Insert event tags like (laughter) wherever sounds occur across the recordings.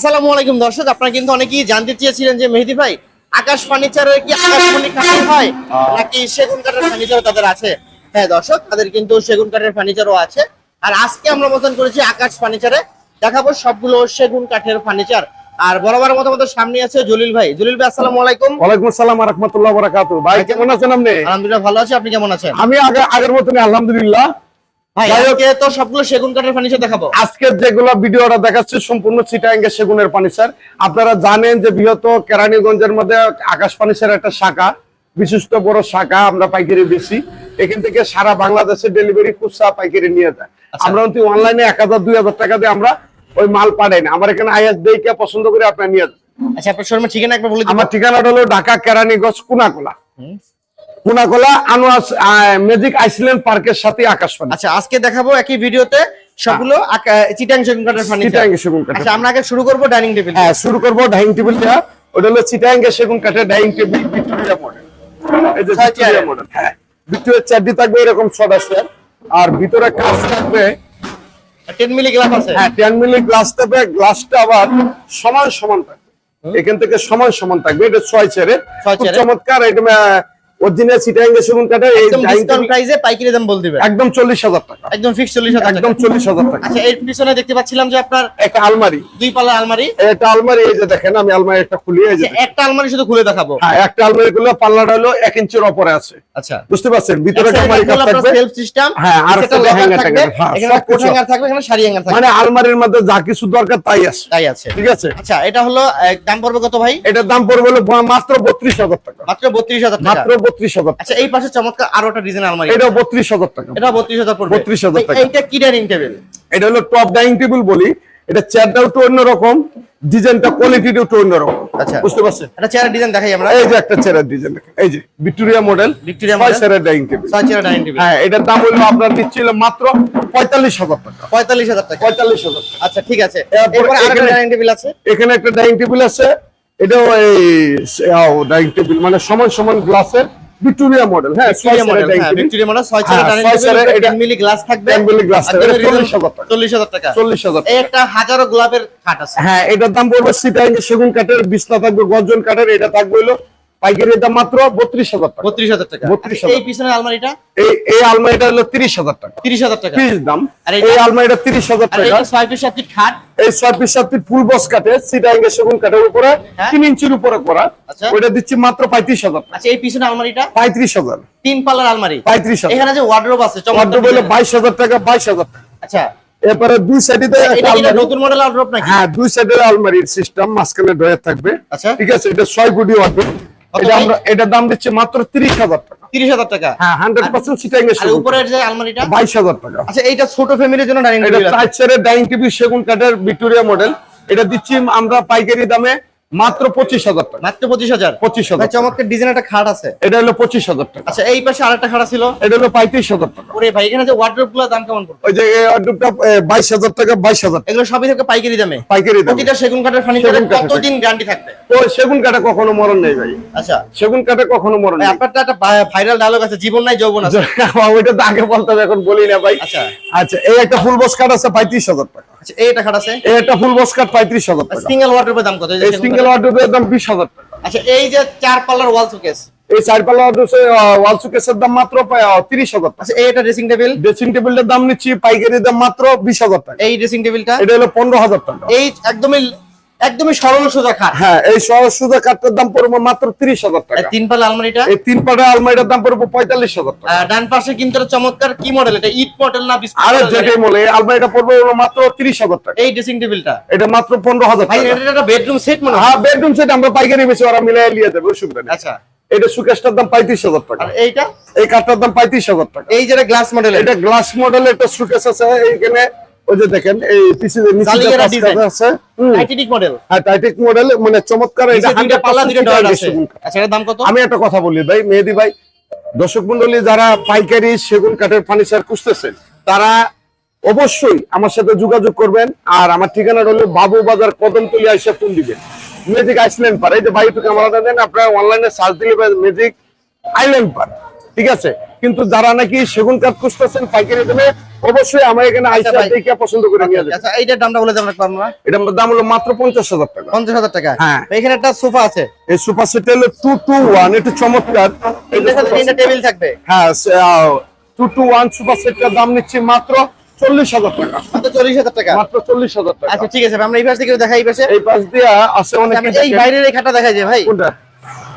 আসসালামু আলাইকুম দর্শক আপনারা কিন্তু অনেকেই জানতে চেয়েছিলেন যে মেহেদি ভাই আকাশ ফার্নিচারের কি আকাশমণি কাঠের হয়? নাকি সেগুন কাঠের ফার্নিচার তাদের আছে? হ্যাঁ দর্শক তাদের কিন্তু সেগুন কাঠের ফার্নিচারও আছে। আর আজকে আমরা মতন করেছি আকাশ ফার্নিচারে দেখাবো সবগুলো সেগুন কাঠের ফার্নিচার আর বরাবর মতো আমাদের সামনে আছে জলিল ভাই। জলিল ভাই আসসালামু আলাইকুম। ওয়ালাইকুম আসসালাম রহমতুল্লাহ বরাকাতু ভাই কেমন আছেন আপনি? আলহামদুলিল্লাহ ভালো আছি। আপনি কেমন আছেন? আমি আগে আগের মতনই আলহামদুলিল্লাহ। তো সবগুলো সেগুন কাঠের ফার্নিচার দেখাবো। আজকে যেগুলো ভিডিওটা দেখাচ্ছে সম্পূর্ণ চিটাঙ্গে সেগুনের ফার্নিচার আপনারা জানেন যে কেরানীগঞ্জের মধ্যে আকাশ ফার্নিচার একটা শাখা বিশিষ্ট বড় শাখা আমরা পাইকারি বেশি। এখান থেকে সারা বাংলাদেশে ডেলিভারি খুচরা পাইকারি নিয়ে যায়। আচ্ছা। আমরা কিন্তু অনলাইনে এক হাজার দুই হাজার টাকা দিয়ে আমরা ওই মাল পাঠাই না। আমার এখানে আইএস পছন্দ করে আপনার নিয়ে যান। আচ্ছা আপনার ঠিকানা একবার বলে আমার ঠিকানাটা হলো ঢাকা কেরানীগঞ্জ কুনাকোলা। কুনাকোলা আনোয়ার ম্যাজিক আইসল্যান্ড পার্কের সাথে আকাশ ফার্নিচার আচ্ছা আজকে দেখাবো একই ভিডিওতে সবগুলো আকা- চিটাং সেগুন কাঠের ফার্নিচার সেগুন কাঠের আচ্ছা আমরা আগে শুরু করব ডাইনিং টেবিল হ্যাঁ শুরু করব ডাইনিং টেবিল দেওয়া ওটা হলো চিটাঙ্গে সেগুন কাঠের ডাইনিং টেবিল ভিক্টোরিয়া মডেল এই যে ভিক্টোরিয়া মডেল হ্যাঁ ভিক্টোরিয়া চারটি থাকবে এরকম ছটা চেয়ার আর ভিতরে কাজ থাকবে টেন মিলি গ্লাস আছে। হ্যাঁ টেন মিলি গ্লাস থাকবে গ্লাসটা আবার সমান সমান থাকবে। এখান থেকে সমান সমান থাকবে এটা ছয় চেয়ারের। চমৎকার এটা অরিজিনাল চিটাঙ্গে সেগুন কাঠের এই ডিসকাউন্ট প্রাইসে পাইকারি দাম বলে দিবেন একদম চল্লিশ হাজার টাকা। একদম ফিক্স চল্লিশ হাজার একদম টাকা। চল্লিশ হাজার টাকা। আচ্ছা এর পিছনে দেখতে পাচ্ছিলাম যে আপনার একটা আলমারি। দুই পাল্লা আলমারি। এটা আলমারি এই যে দেখেন আমি আলমারি একটা খুলি এই যে আচ্ছা, একটা আলমারি শুধু খুলে দেখাবো। হ্যাঁ একটা আলমারি গুলো পাল্লাটা হলো এক ইঞ্চির ওপরে আছে। আচ্ছা। বুঝতে পারছেন? ভিতরে আলমারি কাপ থাকবে। সেলফ সিস্টেম হ্যাঁ, আর একটা hanger থাকবে। হ্যাঁ, এখানে কোট হ্যাঙ্গার থাকবে এখানে শাড়ি হ্যাঙ্গার থাকবে। মানে আলমারির মধ্যে যা কিছু দরকার তাই আছে। তাই আছে। ঠিক আছে? আচ্ছা এটা হলো দাম পড়বে কত ভাই? এটার দাম পড়বে হলো মাত্র বত্রিশ হাজার টাকা। মাত্র বত্রিশ হাজার টাকা। মাত্র বত্রিশ হাজার আচ্ছা এই পাশে চমৎকার আরও একটা ডিজাইন আলমারি এটা বত্রিশ হাজার টাকা। এটা বত্রিশ হাজার পড়বে। 32,000 টাকা। এইটা কি ডাইনিং টেবিল এটা হলো টপ ডাইনিং টেবিল বলি। এটা চেয়ারটাও একটু অন্যরকম ডিজাইনটা কোয়ালিটিটা একটু অন্যরকম। আচ্ছা। বুঝতে পারছেন? এটা চেয়ারের ডিজাইন দেখাই আমরা। এই যে একটা চেয়ারের ডিজাইন এই যে ভিক্টোরিয়া মডেল ভিক্টোরিয়া চেয়ারের ডাইনিং টেবিল ছয় চেয়ার ডাইনিং টেবিল হ্যাঁ এটার দাম হলো আপনার দিচ্ছিল মাত্র পঁয়তাল্লিশ হাজার টাকা। পঁয়তাল্লিশ হাজার টাকা। পঁয়তাল্লিশ হাজার টাকা। আচ্ছা ঠিক আছে। এরপরে এরপরে আরেকটা ডাইনিং টেবিল আছে। এখানে একটা ডাইনিং টেবিল আছে। এটাও এই ডাইনিং টেবিল মানে সমান সমান গ্লাসের ভিক্টোরিয়া মডেল হ্যাঁ ভিক্টোরিয়া মডেল হ্যাঁ ভিক্টোরিয়া মডেল ছয় চেয়ার হ্যাঁ, ডাইনিং ছয় এটা- 10 মিলি গ্লাস থাকবে। 10 মিলি গ্লাস আর থাকবে, দামের চল্লিশ reason- হাজার টাকা। চল্লিশ হাজার টাকা। চল্লিশ হাজার এই একটা হাজারো গোলাপের খাট আছে। হ্যাঁ এটার দাম পড়বে সিটাইং সেগুন কাঠের বিছনা থাকবে গর্জন কাঠের এটা থাকবে হলো পাইকারি দাম মাত্র বত্রিশ হাজার টাকা। বত্রিশ হাজার টাকা। 32,000 আচ্ছা, এই পিছনের আলমারিটা? এই এই আলমারিটা হলো তিরিশ হাজার টাকা। তিরিশ হাজার টাকা। পিস দাম। আর এই আলমারিটা তিরিশ হাজার টাকা। ছয় পিস সাত খাট। এই ছয় পিস সাত ফুল বস কাঠে সিটাইং সেগুন কাঠের উপরে হ্যাঁ। তিন ইঞ্চির উপরে করা। আচ্ছা। ওইটা দিচ্ছি মাত্র পঁয়ত্রিশ হাজার আচ্ছা এই পিছনে আলমারিটা? পঁয়ত্রিশ হাজার। তিন পাল্লার আলমারি। পঁয়ত্রিশ হাজার। এখানে যে ওয়ার্ডরোব আছে ওয়ার্ড্রোব হলো বাইশ হাজার টাকা বাইশ হাজার টাকা। আচ্ছা। এরপরে দুই সাইডে এটা নতুন মডেল নাকি? হ্যাঁ দুই সাইডের আলমারির সিস্টেম মাঝখানে ড্রয়ার থাকবে। আচ্ছা। ঠিক আছে এটা ছয় ফুটি ওয়ার্ড্রোব এটা আমরা এটার দাম দিচ্ছে মাত্র তিরিশ হাজার টাকা। তিরিশ হাজার টাকা? হ্যাঁ হান্ড্রেড পার্সেন্ট সিটাইং আর উপরের যে আলমারিটা? বাইশ হাজার টাকা। আচ্ছা এইটা ছোট ফ্যামিলির জন্য ডাইনিং টেবিল এটা টাইচারের ডাইনিং টেবিল সেগুন কাঠের ভিক্টোরিয়া মডেল এটা দিচ্ছি আমরা পাইকারি দামে মাত্র পঁচিশ হাজার টাকা। মাত্র পঁচিশ হাজার? পঁচিশ হাজার চমৎকার ডিজাইন একটা খাট আছে। এটা হলো পঁচিশ হাজার টাকা। আচ্ছা এই পাশে আরেকটা খাট ছিল এটা হলো পঁয়ত্রিশ হাজার টাকা। ওরে ভাই এখানে যে ওয়ার্ডরোবগুলো দাম কেমন পড়বে? ওই যে অর্ডারটা বাইশ হাজার টাকা বাইশ হাজার এগুলো সবই থাকে পাইকারি দামে? পাইকারি দাম। প্রতিটা সেগুন কাঠের ফার্নিচারে। কতদিন গ্যারান্টি থাকবে? তো সেগুন কাঠে কখনো মরণ নেই ভাই। আচ্ছা। সেগুন কাঠে কখনো মরণ নেই। আপনার একটা ভাইরাল ডায়লগ আছে জীবন নাই যৌবন আছে। (laughs) ওইটা তো আগে বলতে হবে, এখন বলি না ভাই। আচ্ছা। আচ্ছা এই একটা ফুল বস কাঠ আছে পঁয়ত্রিশ হাজার টাকা। আচ্ছা খাট আছে? ফুল টাকা। সিঙ্গেল ওয়ার্ডরোবের দাম কত? এই সিঙ্গেল টাকা। আচ্ছা এই যে চার পাল্লার ওয়াল শোকেস এই চার পাল্লা ওয়াল দাম মাত্র তিরিশ হাজার টাকা। আচ্ছা এইটা ড্রেসিং টেবিল ড্রেসিং দাম নিচ্ছি পাইকারি দাম মাত্র বিশ হাজার টাকা। এই ড্রেসিং টেবিলটা এটা হলো পনেরো হাজার টাকা। এই একদমই একদমই সরল সোজা খাট। হ্যাঁ এই সহজ সুদা কাঠের দাম পড়বে মাত্র তিরিশ হাজার আর টাকা তিন পাল্লা আলমারিটা? এই তিন পাটা আলমারিটার দাম পড়বে পঁয়তাল্লিশ হাজার টাকা। ডান পাশে কিন্তু চমৎকার কি মডেল এটা ইট মডেল না বিস্কুট আরে যেটাই বলে এই আলমারিটা পড়বে মাত্র তিরিশ হাজার টাকা। এই ড্রেসিং টেবিলটা এটা মাত্র পনেরো হাজার ভাই টাকা। এটা একটা বেডরুম সেট মনে হ্যাঁ। বেডরুম সেট আমরা পাইকারি বেশি ওরা মিলাই নিয়ে দেবে অসুবিধা নেই। আচ্ছা। এটা সুকেশটার দাম পঁয়ত্রিশ হাজার টাকা। আর এইটা? এই কাঠটার দাম পঁয়ত্রিশ হাজার টাকা। এই যে গ্লাস মডেল এটা গ্লাস মডেল একটা সুকেশ আছে এইখানে ওই যে দেখেন এই পিছনে যে জালিয়ারা কাজ design। করা আছে টাইটানিক মডেল হ্যাঁ মডেল মানে চমৎকার এটা 100% পাল্লা দুইটা ডয়ার আছে। আচ্ছা এর দাম কত? আমি একটা কথা বলি ভাই মেহেদি ভাই দর্শক মন্ডলী যারা পাইকারি সেগুন কাঠের ফার্নিচার খুঁজতেছেন তারা অবশ্যই আমার সাথে যোগাযোগ করবেন আর আমার ঠিকানা হলো বাবু বাজার কদমতলি আইসা ফোন দিবেন ম্যাজিক আইসল্যান্ড পার এই যে ভাই একটু ক্যামেরাটা দেন আপনারা অনলাইনে সার্চ দিলে ম্যাজিক আইল্যান্ড পার ঠিক আছে? কিন্তু যারা নাকি সেগুন কাঠ খুঁজতেছেন পাইকারি দামে অবশ্যই আমার এখানে আইসা ভাই। দেখে পছন্দ করে নিয়ে যাবে আচ্ছা এইটার দামটা বলে দেবেন না এটার দাম হলো মাত্র পঞ্চাশ হাজার টাকা। পঞ্চাশ হাজার টাকা? হ্যাঁ। এখানে একটা সোফা আছে। এই সুপার সেট হলো টু টু ওয়ান একটু চমৎকার। এই সাথে তিনটা টেবিল থাকবে। হ্যাঁ টু টু ওয়ান সুপার সেটটার দাম নিচ্ছি মাত্র চল্লিশ হাজার টাকা। চল্লিশ হাজার টাকা? মাত্র চল্লিশ হাজার টাকা। আচ্ছা ঠিক আছে আমরা এই পাশ থেকে দেখাই এই পাশে। এই পাশ দিয়ে আছে অনেক এই বাইরের এই খাটটা দেখাই যে ভাই। কোনটা?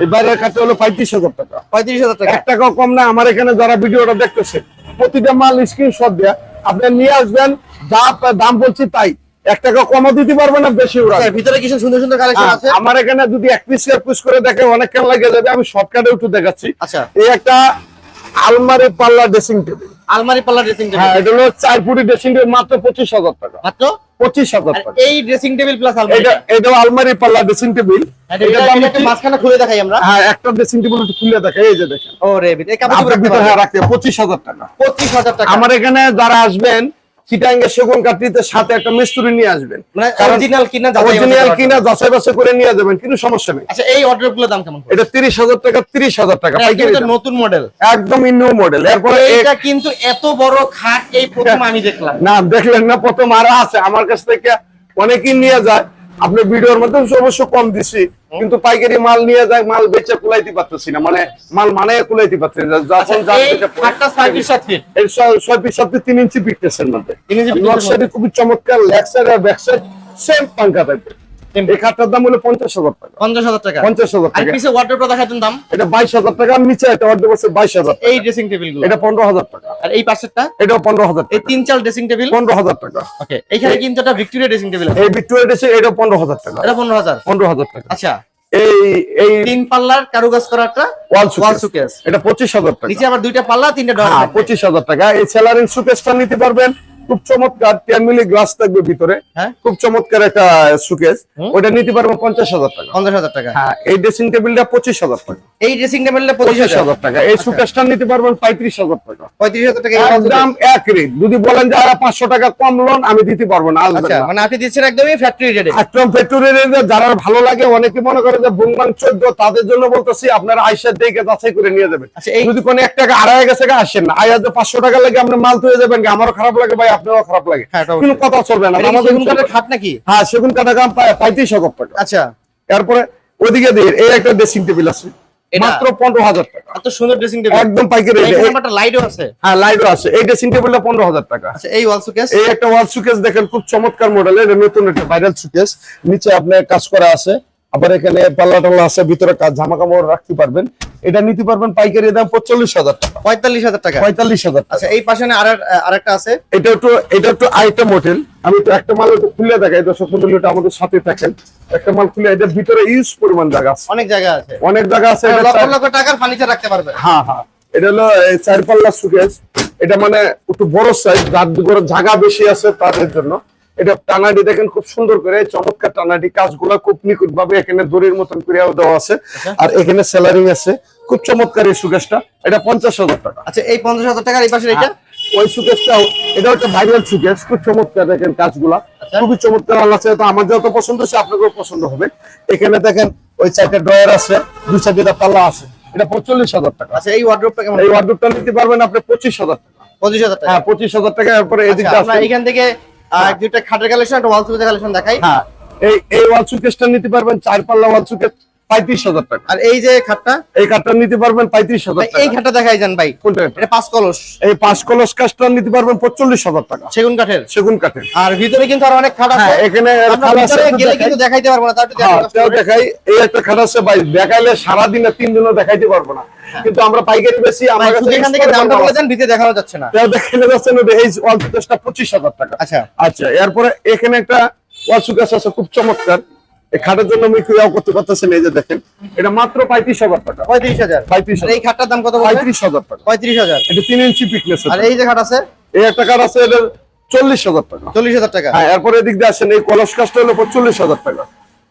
এই বাইরের কাছে হলো পঁয়ত্রিশ হাজার টাকা। পঁয়ত্রিশ হাজার টাকা? এক টাকাও কম না আমার এখানে যারা ভিডিওটা দেখতেছে প্রতিটা মাল স্ক্রিনশট দেয়া আপনি নিয়ে আসবেন যা দাম বলছি তাই। এক টাকা কমও দিতে পারবে না বেশি আচ্ছা, ভিতরে কিছু সুন্দর সুন্দর কালেকশন আছে? আমার এখানে যদি এক পিস এক পিস করে দেখে অনেক কেন লাগে যাবে আমি শর্টকাটে একটু দেখাচ্ছি। আচ্ছা। এই একটা আলমারি পাল্লা ড্রেসিং টেবিল আলমারি পাল্লা ড্রেসিং হ্যাঁ টেবিল এটা হলো চার ফুটি ড্রেসিং টেবিল মাত্র পঁচিশ হাজার টাকা। মাত্র? পঁচিশ হাজার টাকা এই ড্রেসিং টেবিল প্লাস আলমারি এটা এটা আলমারি পাল্লা ড্রেসিং টেবিল এটা দাম এটা মাঝখানে খুলে দেখাই আমরা। হ্যাঁ একটা ড্রেসিং টেবিল খুলে দেখাই এই যে দেখেন। ও রে হ্যাঁ রাখতে পঁচিশ হাজার টাকা। পঁচিশ হাজার টাকা। আমার এখানে যারা আসবেন চিটাঙ্গে সেগুন কাঠিতে সাথে একটা মিস্ত্রি নিয়ে আসবেন। মানে অরিজিনাল কিনা অরিজিনাল কিনা যাচাই বাছাই করে নিয়ে যাবেন কিন্তু সমস্যা নেই। আচ্ছা এই অর্ডারগুলো দাম কেমন? এটা তিরিশ হাজার টাকা তিরিশ হাজার টাকা পাইকারি এটা দাম। নতুন মডেল একদমই নিউ মডেল এরপরে এটা কিন্তু এত বড় খাট এই প্রথম আমি দেখলাম। না দেখলেন না প্রথম আরও আছে। আমার কাছ থেকে অনেকেই নিয়ে যায়। আপনি ভিডিওর মধ্যে অবশ্য কম দিছি কিন্তু পাইকারি মাল নিয়ে যায় মাল বেচে কুলাইতে পারতেছি না। মানে মাল মানে কুলাইতে পারতেছি না। যখন খাটটা ছয় সাত সাথে তিন ইঞ্চি মধ্যে। তিন ইঞ্চি পিকটেসের নকশাটি খুবই চমৎকার লেক্সার সাইড আর ব্যাক সাইড সেম পাঙ্কা টাইপের Same। এই খাটটার দাম হলো পঞ্চাশ হাজার টাকা। পঞ্চাশ হাজার টাকা। পঞ্চাশ হাজার টাকা। পিছে ওয়ার্ডরোবটা দেখাতেন দাম? এটা বাইশ হাজার টাকা নিচে একটা অর্ধ বছর বাইশ হাজার এই ড্রেসিং টেবিল এটা পনেরো হাজার টাকা। আর এই পাশেরটা? এটাও পনেরো হাজার এই তিন চাল ড্রেসিং টেবিল পনেরো হাজার টাকা। ওকে এখানে কিন্তু একটা ভিক্টোরিয়া ড্রেসিং টেবিল এই ভিক্টোরিয়া এটা পনেরো হাজার টাকা। এটা পনেরো হাজার। পনেরো হাজার টাকা। আচ্ছা। এই এই তিন পাল্লার কারুকাজ করা একটা ওয়াল ওয়াল সুকেস এটা পঁচিশ হাজার টাকা। নিচে আবার দুইটা পাল্লা তিনটা হ্যাঁ পঁচিশ হাজার টাকা। এই সুকেসটা নিতে পারবেন। খুব চমৎকার টেন মিলি গ্লাস থাকবে ভিতরে। হ্যাঁ? খুব চমৎকার একটা সুকেস ওটা নিতে পারবেন পঞ্চাশ হাজার টাকা। পঞ্চাশ হাজার টাকা। হ্যাঁ এই ড্রেসিং টেবিলটা পঁচিশ হাজার টাকা। এই ড্রেসিং টেবিলটা পঁচিশ হাজার। টাকা। এই সুকেসটা নিতে পারবেন পঁয়ত্রিশ হাজার টাকা। পঁয়ত্রিশ হাজার টাকা একদম এক রেট যদি বলেন যে আর পাঁচশো টাকা কম লোন আমি দিতে পারব না আচ্ছা মানে আপনি দিচ্ছেন একদমই ফ্যাক্টরি রেটে একদম পেট্রোলের যারা ভালো লাগে অনেকে মনে করে যে বুনবান চোদ্দ তাদের জন্য বলতেছি আপনারা আইসার দেখে যাচাই করে নিয়ে যাবেন। আচ্ছা এই যদি কোনো এক টাকা আড়াই গেছে আসেন না। আয়া যে পাঁচশো টাকা লাগে আপনি মাল তুলে যাবেন আমারও খারাপ লাগে ভাই আপনারও খারাপ লাগে। হ্যাঁ, কথা চলবে না। আমাদের সেগুন কাঠের খাট নাকি? হ্যাঁ সেগুন দাম টাকা। আচ্ছা। তারপরে ওদিকে দিয়ে এই একটা ড্রেসিং টেবিল আছে। এটা? মাত্র পনেরো হাজার টাকা। এত সুন্দর ড্রেসিং টেবিল একদম পাইকারি একটা লাইটও আছে। হ্যাঁ লাইটও আছে। এই ড্রেসিং টেবিলটা টাকা। আচ্ছা এই ওয়াল সুকেস এই একটা ওয়াল সুকেস দেখেন খুব চমৎকার মডেলের নতুন একটা ভাইরাল সুকেস নিচে আপনার কাজ করা আছে। আবার এখানে পাল্লা টাল্লা আছে ভিতরে কাজ জামা কাপড় রাখতে পারবেন। এটা নিতে পারবেন পাইকারি দাম পঁয়তাল্লিশ হাজার টাকা। পঁয়তাল্লিশ হাজার টাকা? পঁয়তাল্লিশ হাজার আচ্ছা এই পাশে আর আরেকটা আছে? এটা একটু এটা একটু আরেকটা মডেল আমি তো একটা মাল একটু খুলে দেখাই দর্শক আমাদের সাথে থাকেন। একটা মাল খুলে এটার ভিতরে ইউজ পরিমাণ জায়গা আছে। অনেক জায়গা আছে। অনেক জায়গা আছে লক্ষ লক্ষ টাকার ফার্নিচার রাখতে পারবে। হ্যাঁ হ্যাঁ। এটা হলো চার পাল্লা সুকেস এটা মানে একটু বড় সাইজ করে জায়গা বেশি আছে তাদের জন্য। এটা টানাডি দেখেন খুব সুন্দর করে চমৎকার টানাডি কাজগুলো খুব নিখুঁত ভাবে এখানে দড়ির মতন করে দেওয়া আছে। আর এখানে সেলারিং আছে খুব চমৎকার এই সুকেসটা এটা পঞ্চাশ হাজার টাকা। আচ্ছা এই পঞ্চাশ হাজার টাকার এই পাশে এটা ওই এটা একটা ভাইরাল সুকেস খুব চমৎকার দেখেন কাজগুলা। আচ্ছা। খুবই চমৎকার তো আমার যত পছন্দ সে আপনাকেও পছন্দ হবে। এখানে দেখেন ওই চারটে ড্রয়ার আছে দুই চারটে পাল্লা আছে এটা পঁয়তাল্লিশ হাজার টাকা। আচ্ছা এই ওয়ার্ড্রোপটা কেমন? এই ওয়ার্ডরোবটা নিতে পারবেন আপনি পঁচিশ হাজার টাকা। পঁচিশ হাজার টাকা। হ্যাঁ পঁচিশ হাজার টাকা এরপরে এদিকে আচ্ছা, এখান থেকে এক দুইটা খাটের কালেকশন একটা ওয়াল সুকেসের কালেকশন দেখাই। হ্যাঁ এই এই ওয়াল সুকেসটা নিতে পারবেন চার পাল্লা ওয়াল সুকেস পঁয়ত্রিশ হাজার টাকা। আর এই যে খাটটা? এই কাঠটা নিতে পারবেন পঁয়ত্রিশ হাজার এই খাটটা দেখাই যান ভাই। কোনটা এটা? পাঁচ কলস। এই পাঁচ কলস কাঠটা নিতে পারবেন পঁচল্লিশ হাজার টাকা। সেগুন কাঠের? সেগুন কাঠের। আর ভিতরে কিন্তু আর অনেক খাট আছে। হ্যাঁ এখানে গেলে কিন্তু দেখাইতে পারব না হ্যাঁ, তাও দেখাই। এই একটা খাট আছে ভাই দেখাইলে সারাদিনে তিন দিনও দেখাইতে পারব না। কিন্তু আমরা পাইকারি বেশি আমার কাছে এখান থেকে দামটা বলে দেন ভিতরে দেখানো যাচ্ছে না। তাও দেখাইলে যাচ্ছে না এই সুকেসটা পঁচিশ হাজার টাকা। আচ্ছা। আচ্ছা এরপরে এখানে একটা ওয়াল সুকেস আছে খুব চমৎকার। এই খাটের জন্য আমি ক্রিয়াও করতে পারতেছেন এই যে দেখেন। এটা মাত্র পঁয়ত্রিশ হাজার টাকা। পঁয়ত্রিশ হাজার? পঁয়ত্রিশ এই খাটটার দাম কত পঁয়ত্রিশ হাজার টাকা। পঁয়ত্রিশ হাজার। এটা তিন ইঞ্চি পিকনেস আর এই যে খাট আছে? এই একটা খাট আছে এটা চল্লিশ হাজার টাকা। চল্লিশ হাজার টাকা। হ্যাঁ এরপরে এদিক দিয়ে আসেন এই কলস কাজটা উপর চল্লিশ হাজার টাকা।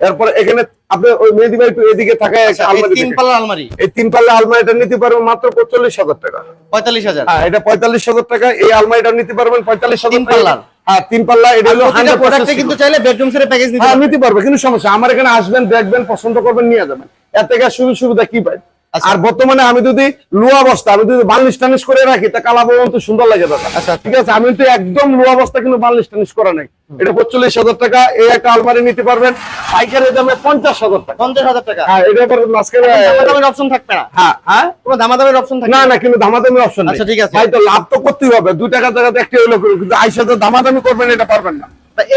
এরপরে এখানে আপনি ওই মেহেদি ভাই একটু এদিকে থাকা আচ্ছা, তিন পাল্লা আলমারি এই তিন পাল্লা আলমারিটা নিতে পারবেন মাত্র পঁয়তাল্লিশ হাজার টাকা পঁয়তাল্লিশ হাজার হ্যাঁ এটা পঁয়তাল্লিশ হাজার টাকা এই আলমারিটা নিতে পারবেন পঁয়তাল্লিশ হাজার। পাল্লার? হ্যাঁ তিন পাল্লা এটা হলো 100% প্রোডাক্টে কিন্তু চাইলে বেডরুম সেটের প্যাকেজ নিতে হ্যাঁ পারবে। নিতে পারবে কিন্তু সমস্যা আমার এখানে আসবেন দেখবেন পছন্দ করবেন নিয়ে যাবেন এর থেকে সুবিধা কি পাই। আর বর্তমানে আমি যদি লোয়া অবস্থা আমি যদি বার্নিশ টানিশ করে রাখি তা কালা পর্যন্ত সুন্দর লাগে দাদা। আচ্ছা। ঠিক আছে আমি তো একদম লোয়া অবস্থা কিন্তু বার্নিশ টানিশ করা নাই। এটা পঁচল্লিশ হাজার টাকা এই একটা আলমারি নিতে পারবেন। পাইকারি দামে পঞ্চাশ হাজার টাকা। পঞ্চাশ হাজার টাকা? হ্যাঁ এটা পরে মাঝখানে দামাদামের অপশন থাকবে না? হ্যাঁ হ্যাঁ। কোনো দামাদামের অপশন থাকবে না না? কিন্তু দামাদামি অপশন আচ্ছা, ঠিক আছে। ভাই তো লাভ তো করতেই হবে। দুই টাকা জায়গাতে একটি হলো কিন্তু আইসা তো দামাদামি করবেন এটা পারবেন না।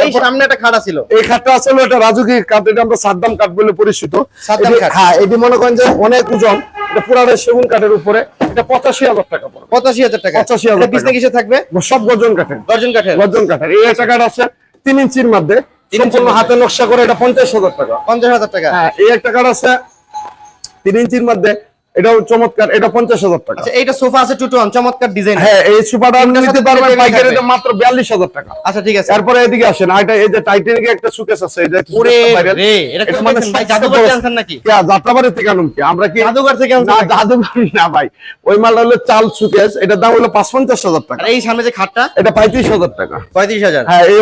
এই সামনে একটা খাড়া ছিল এই খাটটা আসলে এটা রাজুকি কাঠ এটা আমরা সাদ্দাম কাঠ বলে পরিচিত। হ্যাঁ এটি মনে করেন যে অনেক ওজন এটা পুরানো সেগুন কাঠের উপরে এটা পঁচাশি হাজার টাকা পঁচাশি হাজার টাকা। 85,000 এটা পিছনে টাকা। কিসে থাকবে? সব গর্জন কাঠের। গর্জন কাঠের। গর্জন কাঠের। এই একটা কাঠ আছে তিন ইঞ্চির মধ্যে সম্পূর্ণ হাতে নকশা করে এটা পঞ্চাশ হাজার টাকা। পঞ্চাশ হাজার টাকা। হ্যাঁ এই একটা কাঠ আছে তিন ইঞ্চির মধ্যে এটাও চমৎকার এটা পঞ্চাশ হাজার টাকা। আচ্ছা এইটা সোফা আছে টু টু চমৎকার ডিজাইন হ্যাঁ এই সুপারটা আপনি নিতে পারবেন পাইকারি মাত্র বিয়াল্লিশ হাজার টাকা। আচ্ছা ঠিক আছে। তারপরে এদিকে আসেন এটা এই যে টাইটানিক একটা সুকেস আছে এই যে এটা এটা মানে জাদুঘর নাকি? যাত্রাবাড়ি থেকে আনুন কি? আমরা কি জাদুঘর থেকে না জাদুঘর না ভাই। ওই মালটা হলো চাল সুকেস এটার দাম হলো পাঁচ পঞ্চাশ হাজার টাকা। আর এই সামনে যে খাটটা? এটা পঁয়ত্রিশ হাজার টাকা। পঁয়ত্রিশ হাজার। হ্যাঁ এই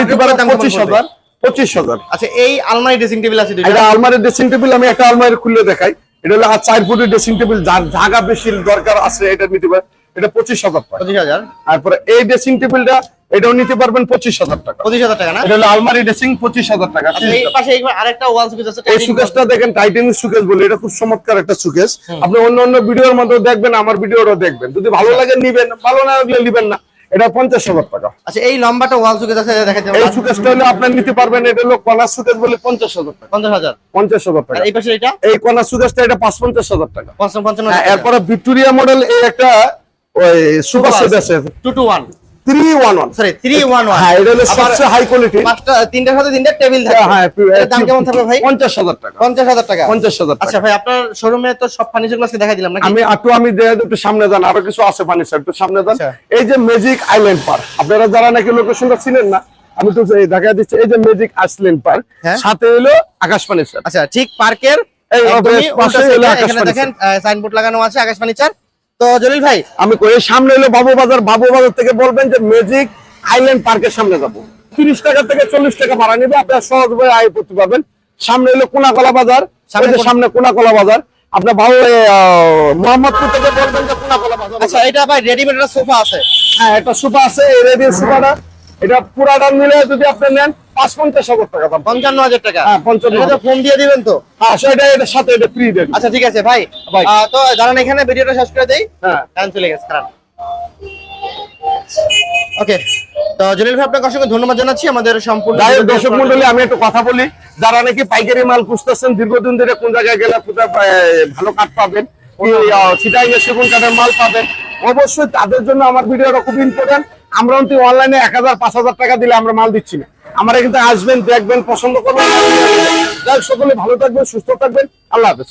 নিতে পারেন পঁচিশ হাজার পঁচিশ হাজার। আচ্ছা এই আলমারি ড্রেসিং টেবিল আছে এটা আলমারির ড্রেসিং টেবিল আমি একটা আলমারি খুলে দেখাই। এটা হলো চার ফুটের ড্রেসিং টেবিল যার জায়গা বেশি দরকার আছে এটা নিতে পারেন এটা পঁচিশ হাজার টাকা। পঁচিশ হাজার। তারপরে এই ড্রেসিং টেবিলটা এটাও নিতে পারবেন পঁচিশ হাজার টাকা। পঁচিশ হাজার টাকা না? এটা হলো আলমারি ড্রেসিং পঁচিশ হাজার টাকা। আচ্ছা আরেকটা ওয়াল সুকেস আছে এই সুকেসটা দেখেন টাইটানিক সুকেস বলে এটা খুব চমৎকার একটা সুকেস আপনি অন্য অন্য ভিডিওর মধ্যে দেখবেন আমার ভিডিওটা দেখবেন। যদি ভালো লাগে নিবেন ভালো না লাগলে নিবেন না। এটা পঞ্চাশ হাজার টাকা। আচ্ছা এই লম্বাটা ওয়াল সুকেজ আছে দেখা যাবে এই সুকেজটা হলে আপনার নিতে পারবেন এটা হলো কনার সুকেজ বলে পঞ্চাশ হাজার টাকা। পঞ্চাশ হাজার। পঞ্চাশ হাজার টাকা। এই পাশে এটা এই কনার সুকেজটা এটা পাঁচ পঞ্চাশ হাজার টাকা। পঞ্চাশ পঞ্চান্ন হ্যাঁ, এরপরে ভিক্টোরিয়া মডেল এই একটা ওই সুপার সেট আছে। টু টু ওয়ান সরি হ্যাঁ এটা হলো সবচেয়ে হাই কোয়ালিটি পাঁচটা তিনটার সাথে তিনটা টেবিল থাকে হ্যাঁ দাম কেমন থাকবে ভাই? পঞ্চাশ হাজার টাকা। আচ্ছা ভাই আপনার শোরুমে তো সব ফার্নিচারগুলো দেখাই দিলাম নাকি? আমি একটু আমি দেয়া একটু সামনে যান আরও কিছু আছে ফার্নিচার একটু সামনে যান। আচ্ছা। এই যে ম্যাজিক আইল্যান্ড পার্ক আপনারা যারা নাকি লোকেশনটা চিনেন না আমি তো দেখা দিচ্ছি এই যে ম্যাজিক আইল্যান্ড পার্ক হ্যাঁ। সাথে হলো আকাশ ফার্নিচার আচ্ছা ঠিক পার্কের এই। দেখেন সাইনবোর্ড লাগানো আছে আকাশ ফার্নিচার তো জলিল ভাই আমি কই সামনে হলো বাবু বাজার বাবু বাজার থেকে বলবেন যে ম্যাজিক আইল্যান্ড পার্কের সামনে যাব। তিরিশ টাকা থেকে চল্লিশ টাকা ভাড়া নিবে আপনার সহজভাবে আয় করতে পারবেন। সামনে হলো কোনাকলা বাজার সামনে সামনে কোনাকলা বাজার। আপনার ভালো মোহাম্মদপুর থেকে বলবেন যে কোনাকলা বাজার। আচ্ছা এটা ভাই রেডিমেড সোফা আছে। হ্যাঁ একটা সোফা আছে এই রেডিও সোফাটা। এটা পুরাটা মিলে যদি আপনি নেন পঞ্চাশ হাজার টাকা দাম। পঞ্চান্ন হাজার টাকা? হ্যাঁ, 55,000 ফোন দিয়ে দিবেন তো? হ্যাঁ সেটা এটার সাথে এটা ফ্রি দেন। আচ্ছা ঠিক আছে ভাই। তো এখানে ভিডিওটা শেষ করে দেই। হ্যাঁ। চলে গেছে কারণ ওকে তো জলিল ভাই আপনাকে অসংখ্য ধন্যবাদ জানাচ্ছি। আমাদের সম্পূর্ণ দর্শক মন্ডলী আমি একটু কথা বলি। যারা নাকি পাইকারি মাল খুঁজতেছেন দীর্ঘদিন ধরে কোন জায়গায় গেলে কোথায় ভালো কাঠ পাবেন সিটাই সেগুন কাঠের মাল পাবেন। অবশ্যই তাদের জন্য আমার ভিডিওটা খুব ইম্পর্টেন্ট আমরা অনলাইনে এক হাজার পাঁচ হাজার টাকা দিলে আমরা মাল দিচ্ছি না। আমরা কিন্তু আসবেন দেখবেন পছন্দ করবেন। সকলে ভালো থাকবেন সুস্থ থাকবেন। আল্লাহ হাফেজ।